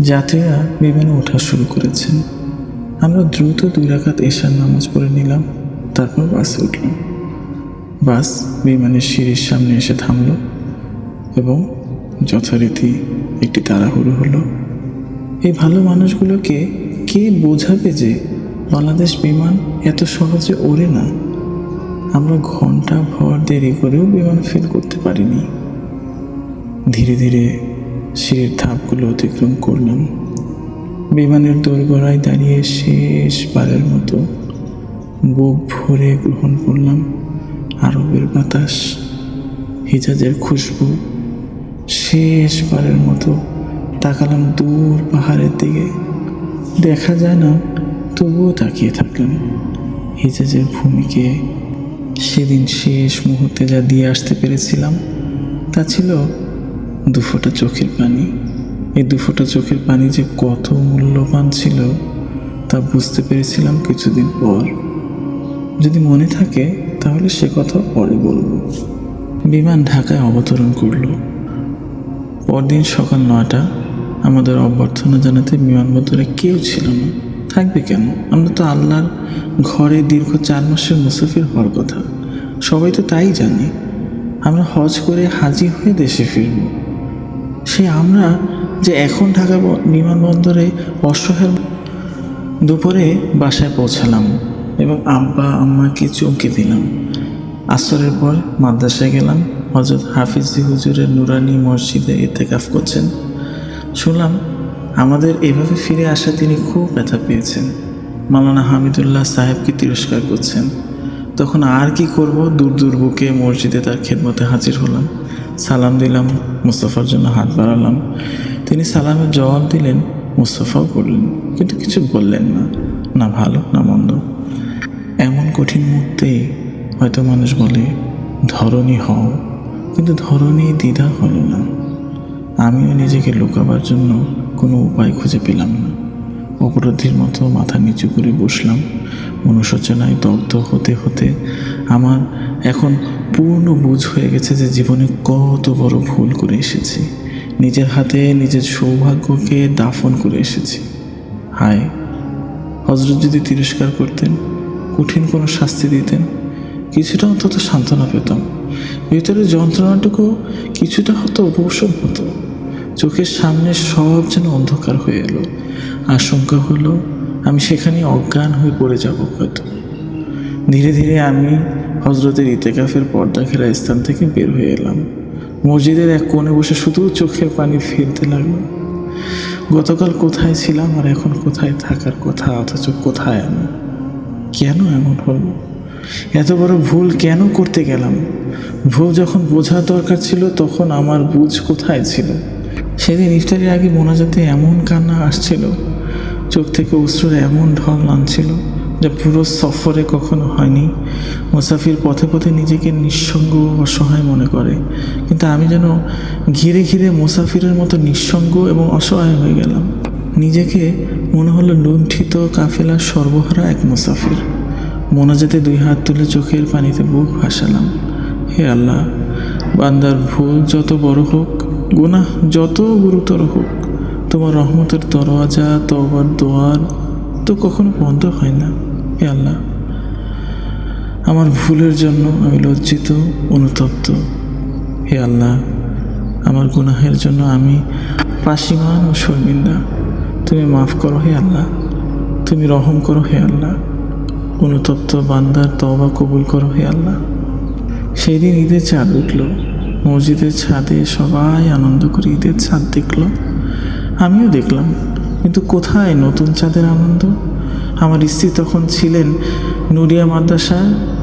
যাত্রীরা বিমানে ওঠা শুরু করেছেন। আমরা দ্রুত দুই রাকাত এশার নামাজ পড়ে নিলাম, তারপর বাসে উঠলাম। বাস বিমানের সিঁড়ির সামনে এসে থামল এবং যথারীতি একটি তাড়াহুড়ো হলো। এই ভালো মানুষগুলোকে কে বোঝাবে যে বাংলাদেশ বিমান এত সহজে ওড়ে না? আমরা ঘণ্টা ভর দেরি করেও বিমান ফেল করতে পারিনি। ধীরে ধীরে সিঁড়ির ধাপগুলো অতিক্রম করলাম। বিমানের দোরগড়ায় দাঁড়িয়ে শেষবারের মতো বুক ভরে গ্রহণ করলাম। আরবের বাতাস, হিজাজের খুশবু। শেষবারের মতো তাকালাম দূর পাহাড়ের দিকে। দেখা যায় না, তবুও তাকিয়ে থাকলাম। হিজাজের ভূমিকে সেদিন শেষ মুহূর্তে যা দিয়ে আসতে পেরেছিলাম, তা ছিল দুফোটা চোখের পানি। এই দুফোটা চোখের পানি যে কত মূল্যবান ছিল, তা বুঝতে পেরেছিলাম কিছুদিন পর। যদি মনে থাকে, তাহলে সে কথা পরে বলব। বিমান ঢাকায় অবতরণ করল। পরদিন সকাল নয়টা, আমাদের অভ্যর্থনা জানাতে বিমানবন্দরে কেউ ছিল না। থাকবে কেন? আমরা তো আল্লাহর ঘরে দীর্ঘ চার মাসের মুসাফির হওয়ার কথা। সবাই তো তাই জানে। আমরা হজ করে হাজি হয়ে দেশে ফিরব। সে আমরা যে এখন ঢাকা বিমানবন্দরে অসহায় দুপুরে বাসায় পৌঁছালাম এবং আব্বা, আম্মাকে চমকে দিলাম। আসরের পর মাদ্রাসায় গেলাম। হজরত হাফিজি হুজুরের নুরানি মসজিদে ইতেকাফ করছেন। শুনলাম আমাদের এভাবে ফিরে আসা তিনি খুব ব্যথা পেয়েছেন। মালানা হামিদুল্লাহ সাহেবকে তিরস্কার করছেন। তখন আর কি করব? দূর দূর বুকে মসজিদে তার খেদমতে হাজির হলাম। সালাম দিলাম, মুস্তফার জন্য হাত বাড়ালাম। তিনি সালামের জবাব দিলেন, মুস্তফাও করলেন, কিন্তু কিছু বললেন না না ভালো, না মন্দ। এমন কঠিন মুহূর্তেই হয়তো মানুষ বলে ধরনী হও। কিন্তু ধরণী দ্বিধা হলো না। আমিও নিজেকে লুকাবার জন্য কোনো উপায় খুঁজে পেলাম না। অপরাধীর মতো মাথা নিচু করে বসলাম। অনুশোচনায় দগ্ধ হতে হতে আমার এখন পূর্ণ বুঝ হয়ে গেছে যে জীবনে কত বড় ভুল করে এসেছি। নিজের হাতে নিজের সৌভাগ্যকে দাফন করে এসেছি। হায় হজরত যদি তিরস্কার করতেন, কঠিন কোনো শাস্তি দিতেন, কিছুটা অন্তত সান্ত্বনা পেতাম। ভেতরে যন্ত্রণাটুকু কিছুটা হতো উপশম হতো। চোখের সামনে সব যেন অন্ধকার হয়ে এলো। আশঙ্কা হলো, আমি সেখানে অজ্ঞান হয়ে পড়ে যাব হয়তো। ধীরে ধীরে আমি হজরতের ইতেকাফের পর্দা ঘেরা স্থান থেকে বের হয়ে এলাম। মসজিদের এক কোণে বসে শুধু চোখের পানি ফেলতে লাগল। গতকাল কোথায় ছিলাম আর এখন কোথায় থাকার কথা, অথচ কোথায় আমি? কেন এমন হলো? এত বড় ভুল কেন করতে গেলাম? ভুল যখন বোঝার দরকার ছিল, তখন আমার বুঝ কোথায় ছিল? সেদিন ইফতারির আগে মোনাজাতে এমন কান্না আসছিল, চোখ থেকে অশ্রুর এমন ঢল নামছিল। যা পুরো সফরে কখনো হয়নি। মুসাফির পথে পথে নিজেকে নিঃসঙ্গ অসহায় মনে করে। কিন্তু আমি যেন ঘিরে ঘিরে মুসাফিরের মতো নিঃসঙ্গ এবং অসহায় হয়ে গেলাম। নিজেকে মনে হলো লুণ্ঠিত কাফেলার সর্বহারা এক মুসাফির। মোনাজাতে দুই হাত তুলে চোখের পানিতে বুক ভাসালাম। হে আল্লাহ, বান্দার ভুল যত বড় হোক, গুনাহ যত গুরুতর হোক, তোমার রহমতের দরওয়াজা তবার দোয়ার তো কখনো বন্ধ হয় না। আল্লাহ, আমার ভুলের জন্য আমি লজ্জিত, অনুতপ্ত। হে আল্লাহ, আমার গুনাহের জন্য আমি পাশিমান ও শর্মিন্দা। তুমি মাফ করো হে আল্লাহ, তুমি রহম করো হে আল্লাহ, অনুতপ্ত বান্দার তবা কবুল করো হে আল্লাহ। সেই দিন ঈদের চাঁদ উঠল, মসজিদের ছাদে সবাই আনন্দ করে ঈদের ছাদ দেখল। আমিও দেখলাম, কিন্তু কোথায় নতুন চাঁদের আনন্দ? আমার স্ত্রী তখন ছিলেন নুরিয়া মাদ্রাসা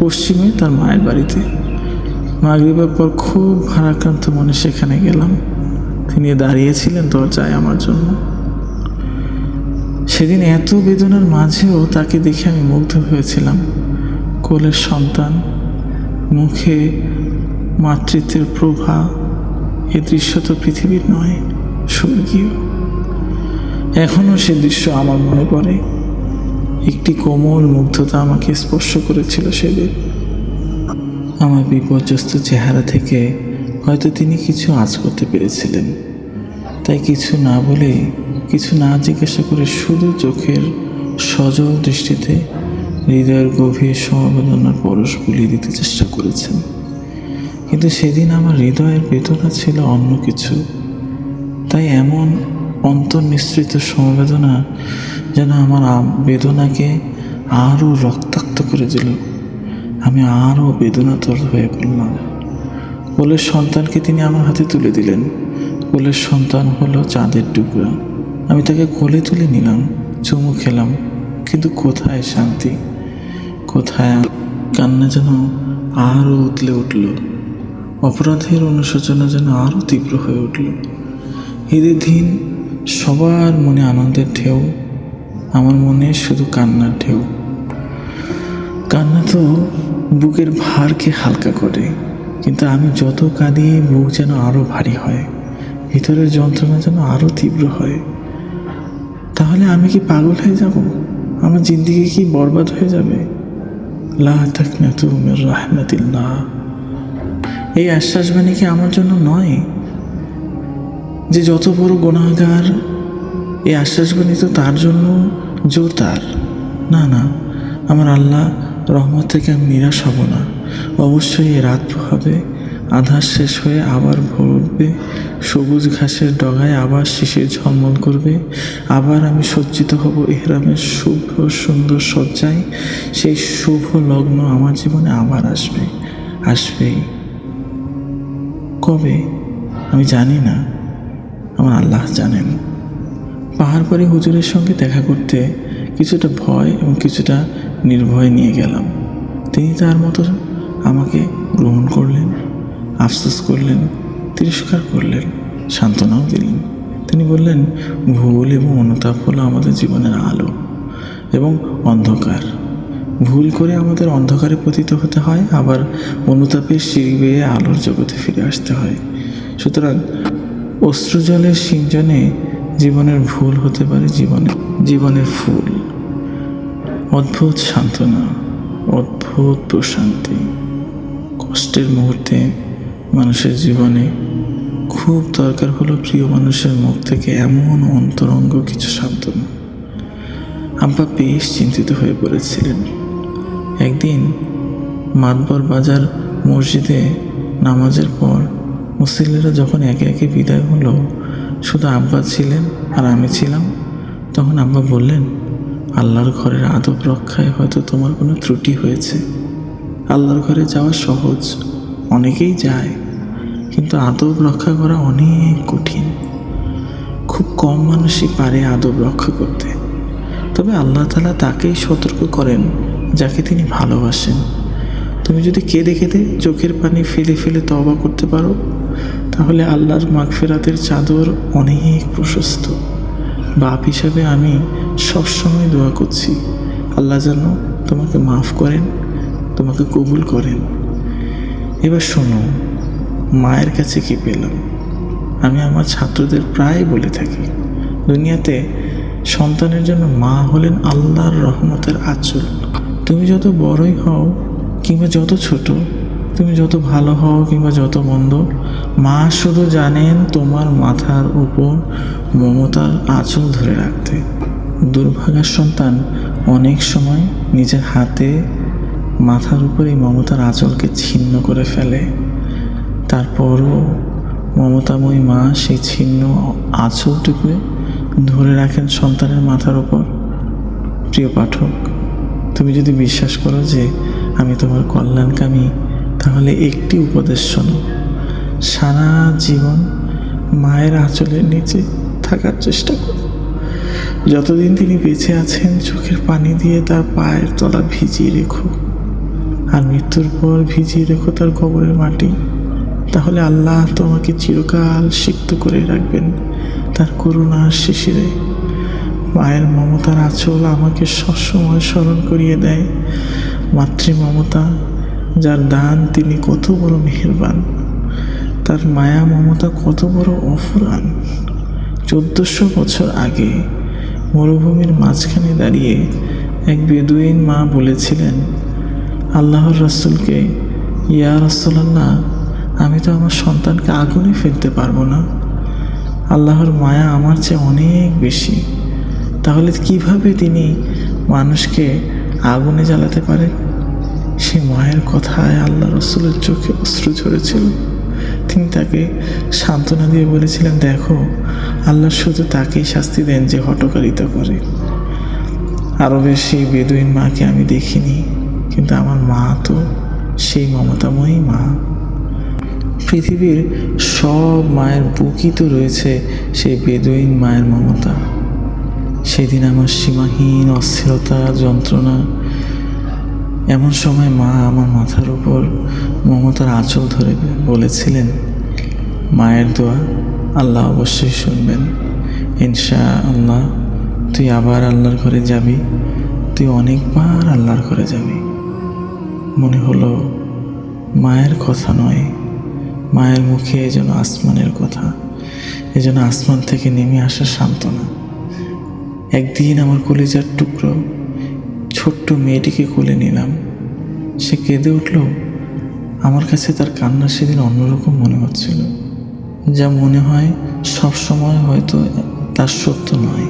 পশ্চিমে তার মায়ের বাড়িতে। মাগরিবের পর খুব ভারাক্রান্ত মনে সেখানে গেলাম। তিনি দাঁড়িয়েছিলেন দরজায় আমার জন্য। সেদিন এত বেদনার মাঝেও তাকে দেখে আমি মুগ্ধ হয়েছিলাম। কোলের সন্তান, মুখে মাতৃত্বের প্রভা, এ দৃশ্য তো পৃথিবীর নয়, স্বর্গীয়। এখনও সে দৃশ্য আমার মনে পড়ে। একটি কোমল মুগ্ধতা আমাকে স্পর্শ করেছিল সেদিন। আমার বিপর্যস্ত চেহারা থেকে হয়তো তিনি কিছু আঁচ করতে পেরেছিলেন। তাই কিছু না বলে, কিছু না জিজ্ঞাসা করে শুধু চোখের সজল দৃষ্টিতে হৃদয়ের গভীর সমবেদনার পরশ বুলিয়ে দিতে চেষ্টা করেছেন। কিন্তু সেদিন আমার হৃদয়ের বেদনা ছিল অন্য কিছু। তাই এমন অন্তর্মিশ্রিত সমবেদনা যেন আমার বেদনাকে আরও রক্তাক্ত করে দিল। আমি আরও বেদনাতর হয়ে পড়লাম। কোলের সন্তানকে তিনি আমার হাতে তুলে দিলেন। কোলের সন্তান হলো চাঁদের টুকরা। আমি তাকে কোলে তুলে নিলাম, চুমু খেলাম, কিন্তু কোথায় শান্তি? কোথায় কান্না যেন আরও উতলে উঠল। অপরাধের অনুশোচনা যেন আরও তীব্র হয়ে উঠল। ঈদের দিন সবার মনে আনন্দের ঢেউ আমার মনে শুধু কান্নার ঢেউ। কান্না তো বুকের ভারকে হালকা করে, কিন্তু আমি যত কাঁদি বুক যেন আরও ভারী হয়, ভিতরের যন্ত্রণা যেন আরও তীব্র হয়। তাহলে আমি কি পাগল হয়ে যাব? আমার জিন্দিগি কি বরবাদ হয়ে যাবে? রাহমাতিল্লাহ। এই আশ্বাসবাণী কি আমার জন্য নয়? যে যত বড় গুণাগার এই আশ্বাসবাণী তো তার জন্য জোর তার না না, আমার আল্লাহ রহমত থেকে আমি নিরাশ হব না। অবশ্যই রাত হবে, আধার শেষ হয়ে আবার ভোর উঠবে, সবুজ ঘাসের ডগায় আবার শিশির ঝলমল করবে, আবার আমি সজ্জিত হব ইহরামের শুভ সুন্দর সজ্জায় সেই শুভ লগ্ন আমার জীবনে আবার আসবে আসবেই কবে? আমি জানি না, আমার আল্লাহ জানেন। পাহাড় পরে হুজুরের সঙ্গে দেখা করতে কিছুটা ভয় এবং কিছুটা নির্ভয় নিয়ে গেলাম। তিনি তার মতো আমাকে গ্রহণ করলেন, আফসোস করলেন, তিরস্কার করলেন, সান্ত্বনাও দিলেন। তিনি বললেন, ভুল এবং অনুতাপ হলো আমাদের জীবনের আলো এবং অন্ধকার। ভুল করে আমাদের অন্ধকারে পতিত হতে হয়, আবার অনুতাপের সিঁড়ি বেয়ে আলোর জগতে ফিরে আসতে হয়। সুতরাং অশ্রুজলের সিঞ্চনে জীবনের ভুল হতে পারে জীবনে। জীবনের ফুল। অদ্ভুত সান্ত্বনা, অদ্ভুত প্রশান্তি। কষ্টের মুহূর্তে মানুষের জীবনে খুব দরকার হলো প্রিয় মানুষের মুখ থেকে এমন অন্তরঙ্গ কিছু সান্ত্বনা। আব্বা বেশ চিন্তিত হয়ে পড়েছিলেন। একদিন মাতবর বাজার মসজিদে নামাজের পর মুসল্লিরা যখন একে একে বিদায় হলো শুধু আব্বা ছিলেন আর আমি ছিলাম। তখন আব্বা বললেন, আল্লাহর ঘরের আদব রক্ষায় হয়তো তোমার কোনো ত্রুটি হয়েছে। আল্লাহর ঘরে যাওয়া সহজ, অনেকেই যায়, কিন্তু আদব রক্ষা করা অনেক কঠিন। খুব কম মানুষই পারে আদব রক্ষা করতে। তবে আল্লাহ তালা তাকেই সতর্ক করেন, যাকে তিনি ভালোবাসেন। তুমি যদি কেঁদে কেঁদে চোখের পানি ফেলে ফেলে তবা করতে পারো তাহলে আল্লাহর মাগফেরাতের চাদর অনেক প্রশস্ত। বাপ হিসাবে আমি সবসময় দোয়া করছি, আল্লাহ যেন তোমাকে মাফ করেন, তোমাকে কবুল করেন। এবার শোনো, মায়ের কাছে কি পেলাম? আমি আমার ছাত্রদের প্রায় বলে থাকি, দুনিয়াতে সন্তানের জন্য মা হলেন আল্লাহর রহমতের আচল। তুমি যত বড়ই হও কিংবা যত ছোট, তুমি যত ভালো হও কিংবা যত মন্দ মা শুধু জানেন তোমার মাথার উপর মমতার আঁচল ধরে রাখতে। দুর্ভাগার সন্তান অনেক সময় নিজের হাতে মাথার উপর এই মমতার আঁচলকে ছিন্ন করে ফেলে। তারপরও মমতাময়ী মা সেই ছিন্ন আঁচলটুকু ধরে রাখেন সন্তানের মাথার ওপর প্রিয় পাঠক, তুমি যদি বিশ্বাস করো যে আমি তোমার কল্যাণকামী, তাহলে একটি উপদেশ শোনো। সারা জীবন মায়ের আঁচলের নিচে থাকার চেষ্টা করো। যতদিন তিনি বেঁচে আছেন, চোখের পানি দিয়ে তার পায়ের তলা ভিজিয়ে রেখো। আর মৃত্যুর পর ভিজিয়ে রেখো তার কবরের মাটি। তাহলে আল্লাহ তোমাকে চিরকাল সিক্ত করে রাখবেন তার করুণার শিশিরে। মায়ের মমতার আঁচল আমাকে সবসময় স্মরণ করিয়ে দেয়। মাতৃ মমতা, যার দান তিনি কত বড় মেহেরবান। তার মায়া মমতা কত বড় অফুরান। চোদ্দশো বছর আগে মরুভূমির মাঝখানে দাঁড়িয়ে এক বেদুইন মা বলেছিলেন, আল্লাহর রসুলকে, ইয়া রসুলাল্লাহ, আমি তো আমার সন্তানকে আগুনে ফেলতে পারব না। আল্লাহর মায়া আমার চেয়ে অনেক বেশি। তাহলে কীভাবে তিনি মানুষকে আগুনে জ্বালাতে পারেন? সে মায়ের কথায় আল্লাহ রসুলের চোখে অশ্রু ঝরেছিল। তিনি তাকে সান্ত্বনা দিয়ে বলেছিলেন, দেখো, আল্লাহ শুধু তাকেই শাস্তি দেন যে হটকারিতা করে। আরবের সেই বেদুইন মাকে আমি দেখিনি, কিন্তু আমার মা তো সেই মমতাময়ী মা। পৃথিবীর সব মায়ের বুকই তো রয়েছে সেই বেদুইন মায়ের মমতা। সেদিন আমার সীমাহীন অস্থিরতা, যন্ত্রণা এমন সময় মা আমার মাথার উপর মমতার আঁচল ধরে বলেছিলেন, মায়ের দোয়া আল্লাহ অবশ্যই শুনবেন। ইনশা আল্লাহ তুই আবার আল্লাহর ঘরে যাবি, তুই অনেকবার আল্লাহর ঘরে যাবি। মনে হলো, মায়ের কথা নয়, মায়ের মুখে যেন আসমানের কথা এজন্য আসমান থেকে নেমে আসা সান্ত্বনা। একদিন আমার কলিজার টুকরো ছোট্ট মেয়েটিকে কোলে নিলাম। সে কেঁদে উঠল, আমার কাছে তার কান্না সেদিন অন্যরকম মনে হচ্ছিল। যা মনে হয় সব সময় হয়তো তার সত্য নয়।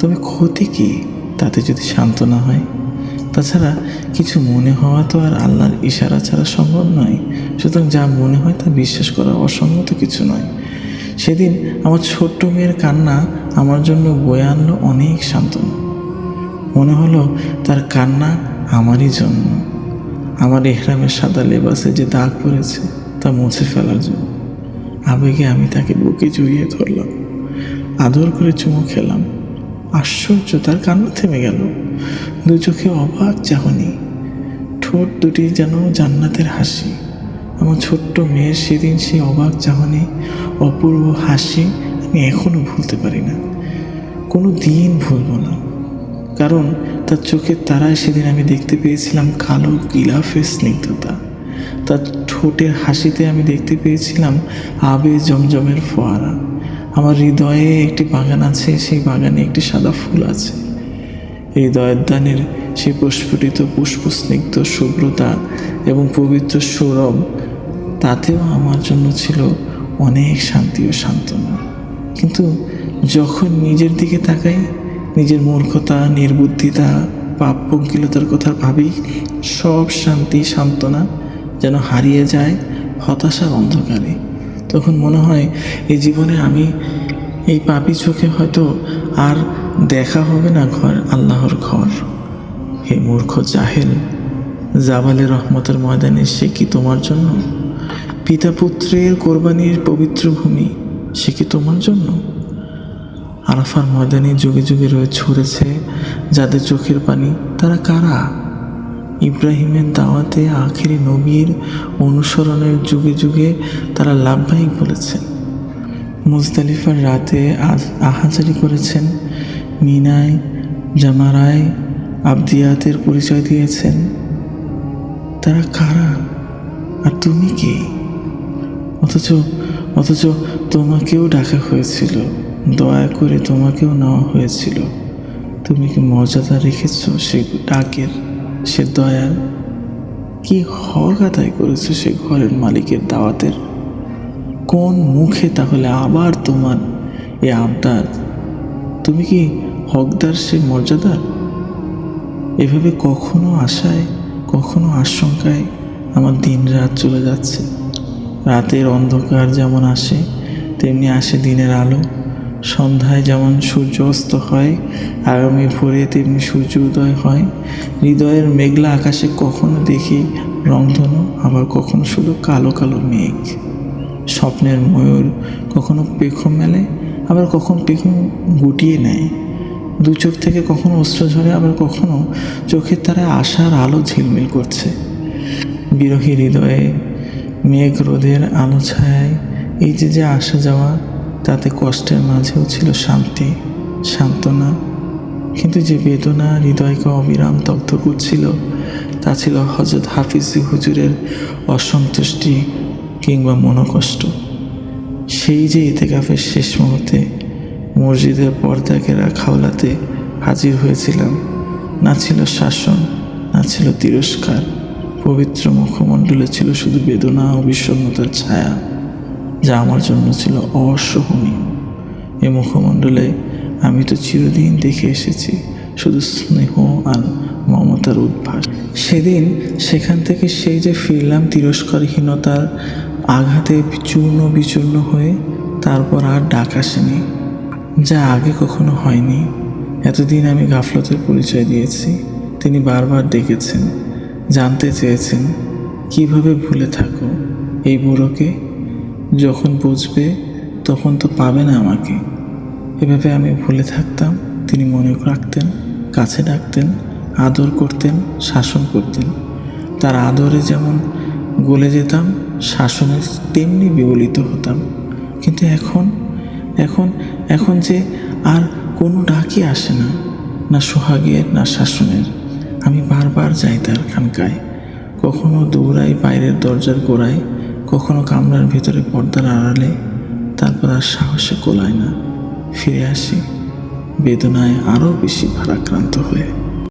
তবে ক্ষতি কি তাতে যদি শান্ত না হয়? তাছাড়া কিছু মনে হওয়া তো আর আল্লাহর ইশারা ছাড়া সম্ভব নয়। সুতরাং যা মনে হয় তা বিশ্বাস করা অসম্মত কিছু নয়। সেদিন আমার ছোট্ট মেয়ের কান্না আমার জন্য বয়ে আনলো অনেক সান্ত্বনা। মনে হলো তার কান্না আমারই জন্য। আমার এহরামের সাদা লেবাসে যে দাগ পড়েছে তা মুছে ফেলার জন্য। আবেগে আমি তাকে বুকে জড়িয়ে ধরলাম। আদর করে চুমু খেলাম। আশ্চর্য, তার কান্না থেমে গেল। দু চোখে অবাক চাহনি। ঠোঁট দুটি যেন জান্নাতের হাসি। আমার ছোট্ট মেয়ের সেদিন সে অবাক চাহনি, অপূর্ব হাসি আমি এখনও ভুলতে পারি না। কোনো দিন ভুলব না। কারণ তার চোখের তারায় সেদিন আমি দেখতে পেয়েছিলাম কালো গিলাফের স্নিগ্ধতা। তার ঠোঁটের হাসিতে আমি দেখতে পেয়েছিলাম আবে জমজমের ফোয়ারা। আমার হৃদয়ে একটি বাগান আছে, সেই বাগানে একটি সাদা ফুল আছে। এই দয়দানের সেই প্রস্ফুটিত পুষ্পস্নিগ্ধ শুভ্রতা এবং পবিত্র সৌরভ, তাতেও আমার জন্য ছিল অনেক শান্তি ও সান্ত্বনা। কিন্তু যখন নিজের দিকে তাকাই নিজের মূর্খতা, নির্বুদ্ধিতা, পাপ পঙ্কিলতার কথা ভাবি, সব শান্তি, সান্ত্বনা যেন হারিয়ে যায় হতাশার অন্ধকারে। তখন মনে হয়, এই জীবনে আমি এই পাপি চোখে হয়তো আর দেখা হবে না ঘর, আল্লাহর ঘর। হে মূর্খ জাহেল, জাবালে রহমতের ময়দানে সে কি তোমার জন্য? পিতা পুত্রের কোরবানির পবিত্র ভূমি, সে কি তোমার জন্য? আরাফার ময়দানে যুগে যুগে রয়ে ছড়েছে যাদের চোখের পানি। তারা কারা? ইব্রাহিমের দাওয়াতে আখেরি নবীর অনুসরণের যুগে যুগে তারা লাভবাহিক বলেছেন। মুজদালিফার রাতে আহাজারি করেছেন। মিনায় জামারায় আবদিয়াতের পরিচয় দিয়েছেন। তারা কারা? আর তুমি কে? অথচ অথচ তোমাকেও ডাকা হয়েছিল। দয়া করে তোমাকেও নেওয়া হয়েছিল। তুমি কি মর্যাদা রেখেছ সে ডাকের? সে দয়ার? কি হক আদায় করেছ সে ঘরের মালিকের দাওয়াতের? কোন মুখে তাহলে আবার তোমার এ আবদার? তুমি কি হকদার সে মর্যাদার এভাবে কখনো আশায়, কখনো আশঙ্কায় আমার দিন রাত চলে যাচ্ছে। রাতের অন্ধকার যেমন আসে, তেমনি আসে দিনের আলো। সন্ধ্যায় যেমন সূর্য অস্ত হয়, আগামী ভোরে তেমনি সূর্য উদয় হয়। হৃদয়ের মেঘলা আকাশে কখনো দেখি রংধনু, আবার কখনো শুধু কালো কালো মেঘ। স্বপ্নের ময়ূর কখনো পেখম মেলে, আবার কখন পেখম গুটিয়ে নেয়। দু চোখ থেকে কখনো অস্ত্র ঝরে, আবার কখনো চোখের তারায় আশার আলো ঝিলমিল করছে। বিরহী হৃদয়ে মেঘ রোদের আলো ছায়, এই যে যে আসা যাওয়া তাতে কষ্টের মাঝেও ছিল শান্তি, সান্ত্বনা। কিন্তু যে বেদনা, হৃদয়কে অবিরাম দগ্ধ করছিল তা ছিল হজরত হাফিজি হুজুরের অসন্তুষ্টি কিংবা মনোকষ্ট। সেই যে ইতেকাফের শেষ মুহূর্তে মসজিদের পর্দা ঘেরা খাওলাতে হাজির হয়েছিলাম, না ছিল শাসন, না ছিল তিরস্কার, পবিত্র মুখমণ্ডলে ছিল শুধু বেদনা ও বিষণ্ণতার ছায়া। যা আমার জন্য ছিল অসহনীয়। এ মুখমণ্ডলে আমি তো চিরদিন দেখে এসেছি, শুধু স্নেহ আর মমতার উদ্ভাস। সেদিন সেখান থেকে সেই যে ফিরলাম তিরস্কারহীনতার আঘাতে চূর্ণ বিচূর্ণ হয়ে, তারপর আর ডাক আসেনি, যা আগে কখনো হয়নি। এতদিন আমি গাফলতের পরিচয় দিয়েছি, তিনি বারবার ডেকেছেন, জানতে চেয়েছেন, কীভাবে ভুলে থাকো এই বুড়োকে? যখন বুঝবে, তখন তো পাবে না আমাকে। এভাবে আমি ভুলে থাকতাম, তিনি মনে রাখতেন, কাছে ডাকতেন, আদর করতেন, শাসন করতেন। তার আদরে যেমন গলে যেতাম শাসনে তেমনি বিগলিত হতাম। কিন্তু এখন এখন এখন যে আর কোনো ডাকই আসে না না সোহাগের, না শাসনের। আমি বারবার যাই তার খানকায়। কখনো দৌড়াই বাইরের দরজার গোড়ায় কখনো কামরার ভেতরে পর্দার আড়ালে তারপর আর সাহসে কোলায় না। ফিরে আসি, বেদনায় আরও বেশি ভারাক্রান্ত হয়ে।